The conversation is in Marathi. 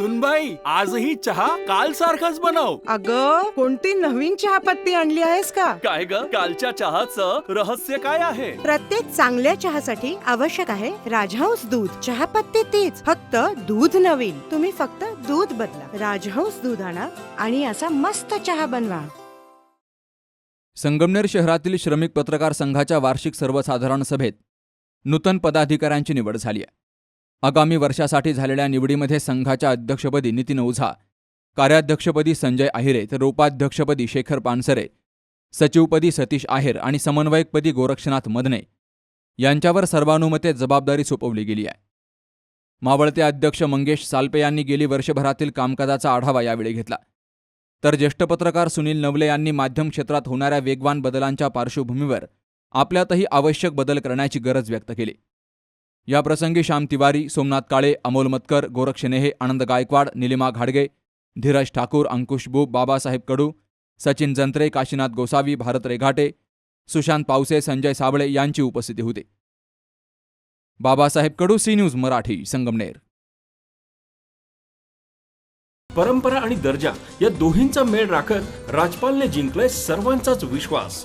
सुनबाई आजही चहा काल सारखाच बनव. अग कोणती नवीन चहापत्ती आणली आहेस का? काय ग? कालच्या चहाचं रहस्य काय आहे? प्रत्येक चांगल्या चहासाठी आवश्यक आहे राजहंस दूध. चहापत्ती तीच फक्त दूध नवीन. तुम्ही फक्त दूध बदला. राजहंस दूध आणा आणि असा मस्त चहा बनवा. संगमनेर शहरातील श्रमिक पत्रकार संघाच्या वार्षिक सर्वसाधारण सभेत नूतन पदाधिकाऱ्यांची निवड झाली आहे. आगामी वर्षासाठी झालेल्या निवडीमध्ये संघाच्या अध्यक्षपदी नितीन ओझा कार्याध्यक्षपदी संजय आहिरे तर उपाध्यक्षपदी शेखर पानसरे सचिवपदी सतीश आहेर आणि समन्वयकपदी गोरक्षनाथ मदने यांच्यावर सर्वानुमते जबाबदारी सोपवली गेली आहे. मावळते अध्यक्ष मंगेश सालपे यांनी गेली वर्षभरातील कामकाजाचा आढावा यावेळी घेतला. तर ज्येष्ठ पत्रकार सुनील नवले यांनी माध्यम क्षेत्रात होणाऱ्या वेगवान बदलांच्या पार्श्वभूमीवर आपल्यातही आवश्यक बदल करण्याची गरज व्यक्त केली. याप्रसंगी श्याम तिवारी सोमनाथ काळे अमोल मतकर गोरक्ष नेहे आनंद गायकवाड निलिमा घाडगे धीरज ठाकूर अंकुश बुब बाबासाहेब कडू सचिन जंत्रे काशीनाथ गोसावी भारत रेघाटे सुशांत पावसे संजय साबळे यांची उपस्थिती होती. Babasaheb Kadu C news Marathi Sangamner. परंपरा आणि दर्जा या दोन्हींचा मेळ राखत राजपालने जिंकलाय सर्वांचाच विश्वास.